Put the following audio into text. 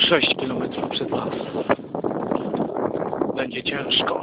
6 km przed las. Będzie ciężko.